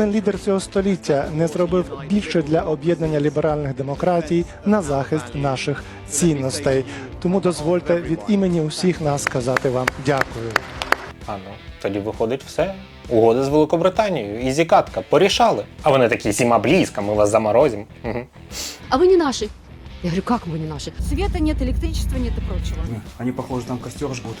Жоден лідер цього століття не зробив більше для об'єднання ліберальних демократій на захист наших цінностей. Тому дозвольте від імені усіх нас сказати вам дякую. А ну, тоді виходить все. Угода з Великобританією, ізі катка, порішали. А вони такі сіма близько, ми вас заморозимо. Угу. А вы не наши. Я говорю, как вы не наши? Света нет, электричества нет и прочего. Они, похоже, там костер жгут.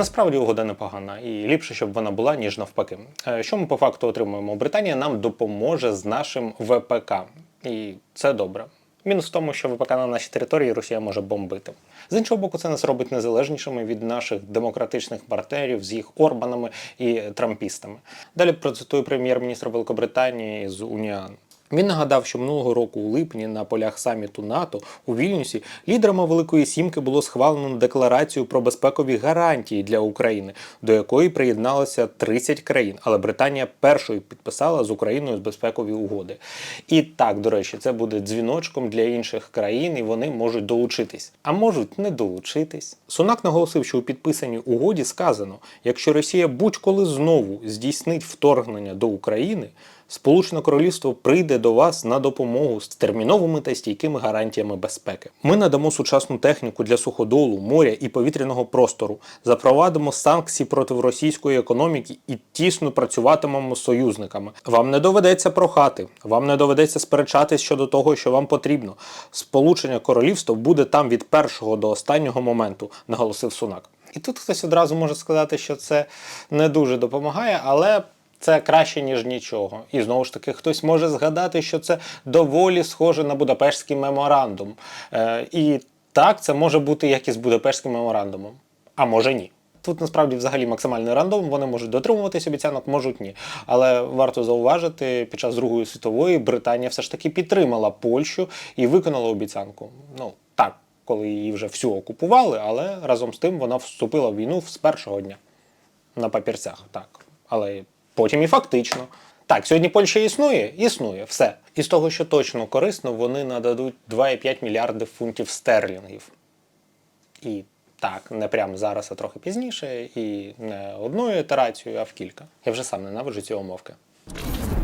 Насправді угода непогана, і ліпше, щоб вона була, ніж навпаки. Е, Що ми по факту отримуємо? Британія нам допоможе з нашим ВПК, і це добре. Мінус в тому, що ВПК на нашій території Росія може бомбити. З іншого боку, це нас робить незалежнішими від наших демократичних партнерів з їх Орбанами і трампістами. Далі процитую прем'єр-міністра Великобританії з Уніан. Він нагадав, що минулого року у липні на полях саміту НАТО у Вільнюсі лідерами Великої Сімки було схвалено декларацію про безпекові гарантії для України, до якої приєдналося 30 країн. Але Британія першою підписала з Україною безпекові угоди. І так, до речі, це буде дзвіночком для інших країн, і вони можуть долучитись, а можуть не долучитись. Сунак наголосив, що у підписаній угоді сказано: якщо Росія будь-коли знову здійснить вторгнення до України. Сполучене Королівство прийде до вас на допомогу з терміновими та стійкими гарантіями безпеки. Ми надамо сучасну техніку для суходолу, моря і повітряного простору, запровадимо санкції проти російської економіки і тісно працюватимемо з союзниками. Вам не доведеться прохати, вам не доведеться сперечатись щодо того, що вам потрібно. Сполучення Королівство буде там від першого до останнього моменту, наголосив Сунак. І тут хтось одразу може сказати, що це не дуже допомагає, але це краще, ніж нічого. І знову ж таки, хтось може згадати, що це доволі схоже на Будапештський меморандум. Е, і так, це може бути як і з Будапештським меморандумом, а може ні. Тут насправді взагалі максимальний рандом, вони можуть дотримуватись обіцянок, можуть ні. Але варто зауважити, під час Другої світової Британія все ж таки підтримала Польщу і виконала обіцянку. Ну так, коли її вже всю окупували, але разом з тим вона вступила в війну з першого дня на папірцях, так. Але потім і фактично. Так, сьогодні Польща існує? Існує, все. І з того, що точно корисно, вони нададуть 2,5 мільярди фунтів стерлінгів. І так, не прямо зараз, а трохи пізніше, і не одною ітерацією, а в кілька. Я вже сам ненавиджу ці умовки.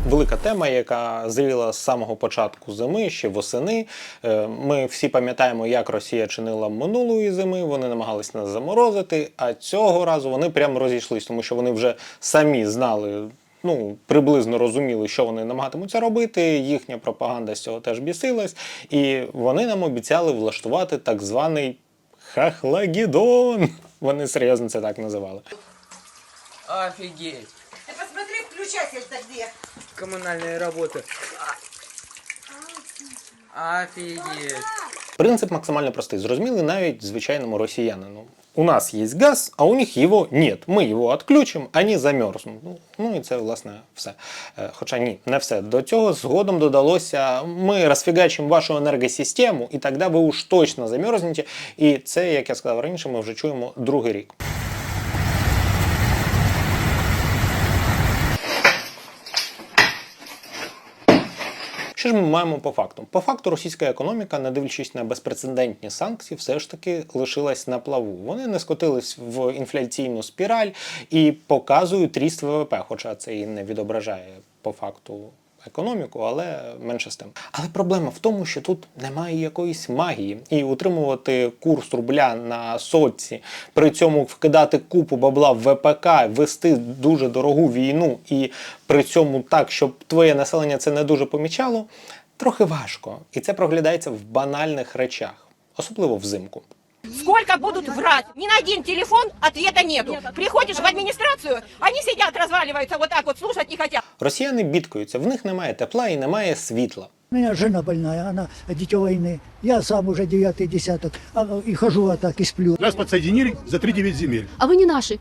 Велика тема, яка зріла з самого початку зими, ще восени. Е, Ми всі пам'ятаємо, як Росія чинила минулої зими. Вони намагались нас заморозити, а цього разу вони прямо розійшлись, тому що вони вже самі знали. Ну, приблизно розуміли, що вони намагатимуться робити. Їхня пропаганда з цього теж бісилась, і вони нам обіцяли влаштувати так званий Хахлагідон. Вони серйозно це так називали. Офигеть. Ты посмотри, включатель-то где? Коммунальные работы. Офигеть. Принцип максимально простий, зрозумілий навіть звичайному росіянину. У нас є газ, а у них його нет. Ми його відключимо, вони замерзнуть. Ну, ну і це, власне, все. Е, Хоча ні, не все. До цього згодом додалося, ми розфігачимо вашу енергосистему, і тоді ви уж точно замерзнете. І це, як я сказав раніше, ми вже чуємо другий рік. Що ж ми маємо по факту? По факту російська економіка, не дивлячись на безпрецедентні санкції, все ж таки лишилась на плаву. Вони не скотились в інфляційну спіраль і показують ріст ВВП, хоча це і не відображає по факту. Економіку, але менше з тим. Але проблема в тому, що тут немає якоїсь магії, і утримувати курс рубля на сотці, при цьому вкидати купу бабла в ВПК, вести дуже дорогу війну, і при цьому так, щоб твоє населення це не дуже помічало, трохи важко. І це проглядається в банальних речах, особливо взимку. Сколько будут врать? Ни на один телефон ответа нету. Приходишь в администрацию, они сидят, разваливаются вот так вот, слушать не хотят. Росіяни бідкаються, в них немає тепла і немає світла. У меня жена больная, она дитё войны. Я сам уже девятый десяток, а, и хожу вот так и сплю. Нас подсоединили за 3-9 земель. А вы не наши.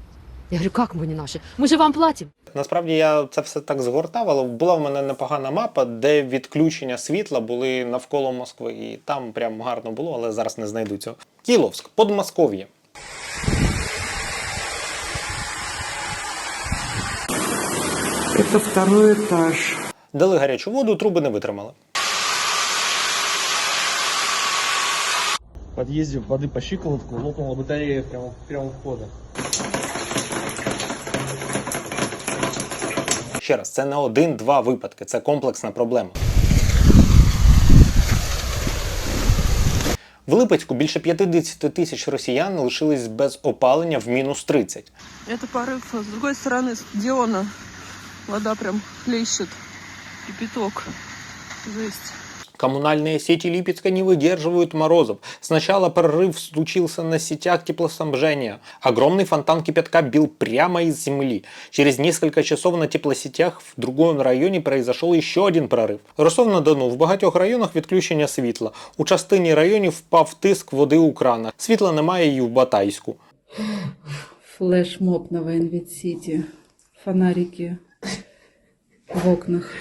Я говорю, как вы не наши? Мы же вам платим. Насправді я це все так згортав, але була в мене непогана мапа, де відключення світла були навколо Москви. І там прям гарно було, але зараз не знайду цього. Кіловськ, Подмосков'я. Это второй этаж. Дали гарячу воду, труби не витримали. В подъезде воды по щиколотку лопнула батарея прямо, прямо у входа. Ще раз, це не один-два випадки, це комплексна проблема. В Липецьку більше 50 тисяч росіян лишились без опалення в мінус 30. Это порыв. С другой стороны, где она? Вода прям хлещет. Кипяток. Жесть. Коммунальные сети Липецка не выдерживают морозов. Сначала прорыв случился на сетях теплоснабжения. Огромный фонтан кипятка бил прямо из земли. Через несколько часов на теплосетях в другом районе произошел еще один прорыв. Ростов-на-Дону в багатьох районах відключення світла. У частині районів впав тиск води у кранах. Світла немає і в Батайську. Флешмоб на Вейнвит-Сити. Фонарики в окнах.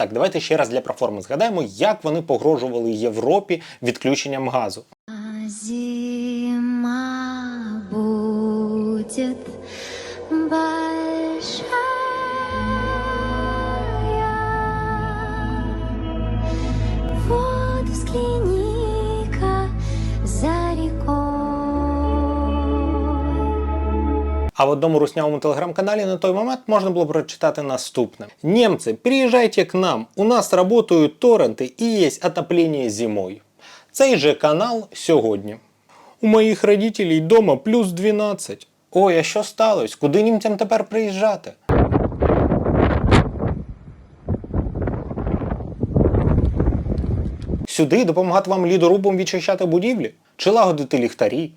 Так, давайте ще раз для проформи згадаємо, як вони погрожували Європі відключенням газу. Зима будет А в одному руснявому телеграм-каналі на той момент можна було прочитати наступне: Немцы, приезжайте к нам, у нас работают торренти і є отоплення зимою. Цей же канал сьогодні. У моїх родителей дома плюс 12. Ой, а що сталося? Куди німцям тепер приїжджати? Сюди допомагати вам лідорубам відчищати будівлі? Чи лагодити ліхтарі?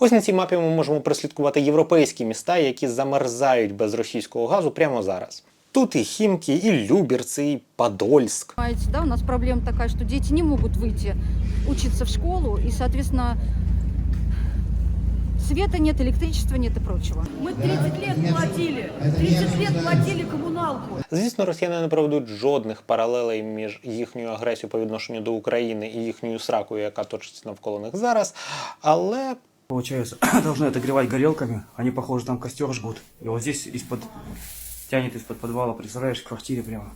Ось на цій мапі ми можемо прослідкувати європейські міста, які замерзають без російського газу прямо зараз. Тут і Хімки, і Люберці, і Подольськ. Понимаете, да, у нас проблема такая, что дети не могут выйти учиться в школу, и, соответственно, света нет, электричества нет и прочего. Мы 30 лет платили. 30 лет платили коммуналку. Звісно, росіяни не проведуть жодних паралелей між їхньою агресією по відношенню до України і їхньою сракою, яка точиться навколо них зараз. Але Получается, должны отогревать горелками. Они, похоже, там костер жгут. И вот здесь из-под... Тянет из-под подвала, представляешь, в квартире прямо.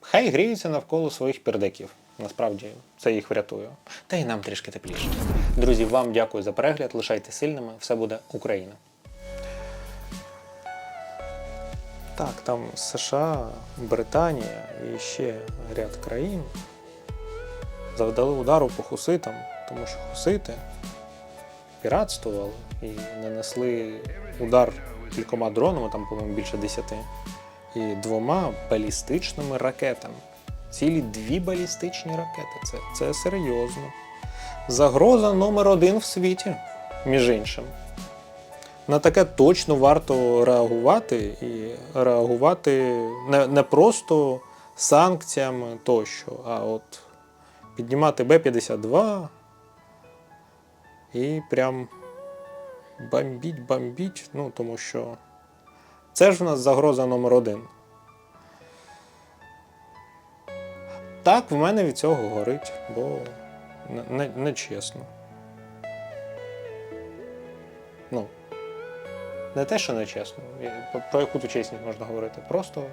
хай гріються навколо своїх пердаків. Насправді це їх врятує. Та й нам трішки тепліше. Друзі, вам дякую за перегляд. Лишайте сильними. Все буде Україна. Так, там США, Британія і ще ряд країн завдали удару по хуситам, тому що хусити піратствували і нанесли удар кількома дронами, там, по-моєму, більше десяти, і двома балістичними ракетами. Цілі дві балістичні ракети. Це, це серйозно. Загроза номер один в світі, між іншим. На таке точно варто реагувати і реагувати не, не просто санкціями тощо, а от піднімати Б-52 і прям бомбіть, бомбіть, ну тому що це ж в нас загроза номер один. Так, в мене від цього горить, бо не, не, чесно. Ну, не те, що не чесно. Про, про яку тут чесність можна говорити? Просто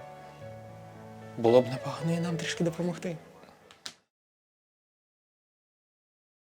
було б непогано і нам трішки допомогти.